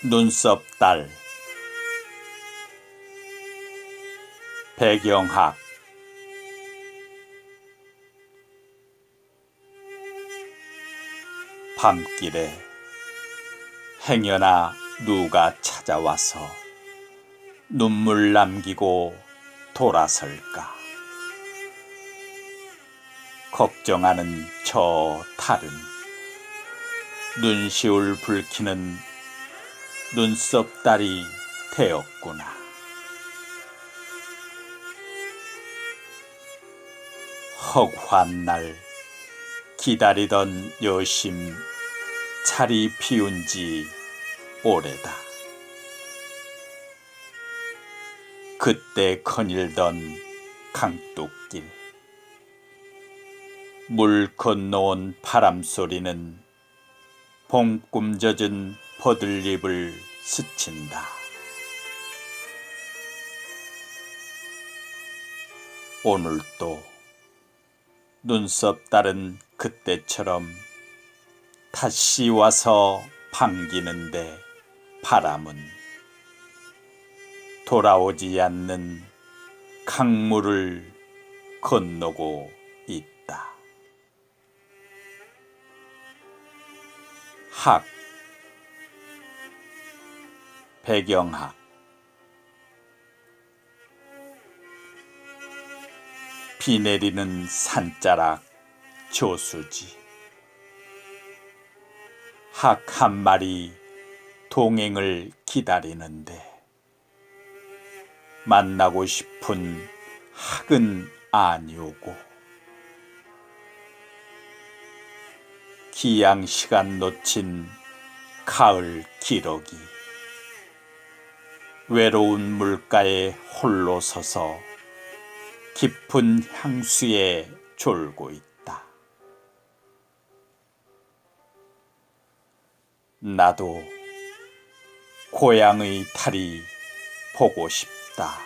눈썹 달 배경학. 밤길에 행여나 누가 찾아와서 눈물 남기고 돌아설까? 걱정하는 저 달은 눈시울 붉히는 눈썹달이 되었구나. 허구한 날 기다리던 여심 차리 피운 지 오래다. 그때 거닐던 강둑길 물 건너온 바람 소리는 봄꿈 젖은 버들잎을 스친다. 오늘도 눈썹 따른 그때처럼 다시 와서 반기는데 바람은 돌아오지 않는 강물을 건너고 있다. 학 배경학 비 내리는 산자락 조수지. 학 한 마리 동행을 기다리는데 만나고 싶은 학은 아니오고 기양 시간 놓친 가을 기러기 외로운 물가에 홀로 서서 깊은 향수에 졸고 있다. 나도 고향의 달이 보고 싶다.